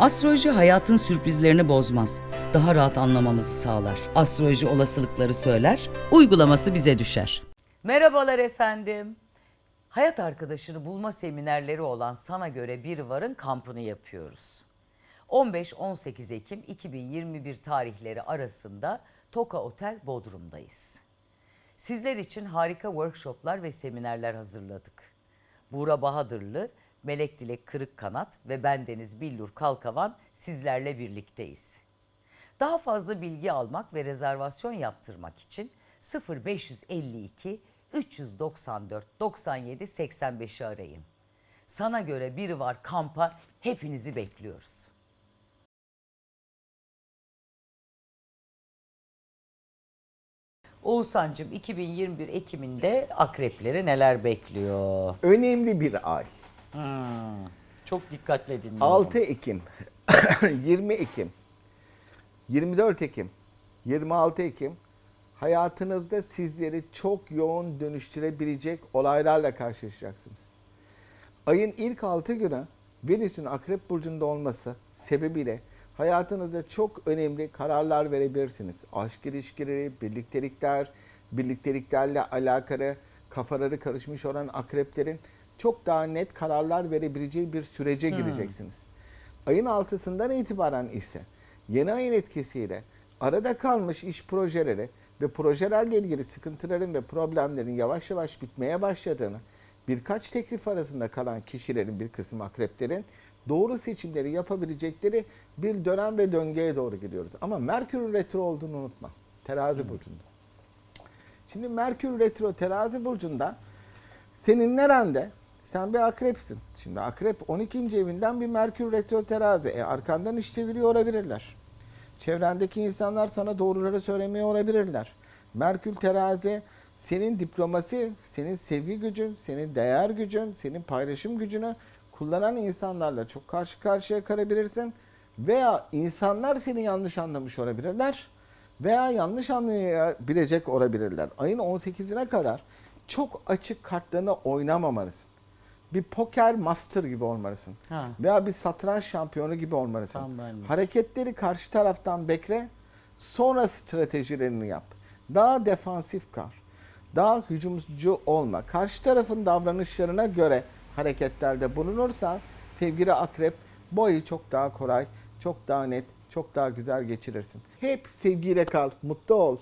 Astroloji hayatın sürprizlerini bozmaz. Daha rahat anlamamızı sağlar. Astroloji olasılıkları söyler, uygulaması bize düşer. Merhabalar efendim. Hayat arkadaşını bulma seminerleri olan Sana Göre Bir Var'ın kampını yapıyoruz. 15-18 Ekim 2021 tarihleri arasında Toka Otel Bodrum'dayız. Sizler için harika workshoplar ve seminerler hazırladık. Buğra Bahadırlı, Melek Dilek Kırıkkanat ve bendeniz Billur Kalkavan sizlerle birlikteyiz. Daha fazla bilgi almak ve rezervasyon yaptırmak için 0552 394 97 85'i arayın. Sana göre biri var kampa hepinizi bekliyoruz. Oğuzhan'cığım 2021 Ekim'inde akrepleri neler bekliyor? Önemli bir ay. Çok dikkatle dinliyorum. 6 Ekim, 20 Ekim, 24 Ekim, 26 Ekim hayatınızda sizleri çok yoğun dönüştürebilecek olaylarla karşılaşacaksınız. Ayın ilk 6 günü Venüs'ün Akrep Burcu'nda olması sebebiyle hayatınızda çok önemli kararlar verebilirsiniz. Aşk ilişkileri, birliktelikler, birlikteliklerle alakalı kafaları karışmış olan akreplerin çok daha net kararlar verebileceği bir sürece gireceksiniz. Ayın altısından itibaren ise yeni ayın etkisiyle arada kalmış iş projeleri ve projelerle ilgili sıkıntıların ve problemlerin yavaş yavaş bitmeye başladığını, birkaç teklif arasında kalan kişilerin bir kısım akreplerin doğru seçimleri yapabilecekleri bir dönem ve döngüye doğru gidiyoruz. Ama Merkür retro olduğunu unutma. Terazi burcunda. Şimdi Merkür retro terazi burcunda senin nerende? Sen bir akrepsin. Şimdi akrep 12. evinden bir Merkür retro terazi. E arkandan iş çeviriyor olabilirler. Çevrendeki insanlar sana doğruları söylemeye olabilirler. Merkür terazi senin diplomasi, senin sevgi gücün, senin değer gücün, senin paylaşım gücünü kullanan insanlarla çok karşı karşıya kalabilirsin. Veya insanlar seni yanlış anlamış olabilirler veya yanlış anlayabilecek olabilirler. Ayın 18'ine kadar çok açık kartlarını oynamamalısın. Bir poker master gibi olmalısın. Ha. Veya bir satranç şampiyonu gibi olmalısın. Tam benlik. Hareketleri karşı taraftan bekle, sonra stratejilerini yap. Daha defansif kal. Daha hücumcu olma. Karşı tarafın davranışlarına göre hareketlerde bulunursan sevgili akrep ayı çok daha kolay, çok daha net, çok daha güzel geçirirsin. Hep sevgiyle kal, mutlu ol.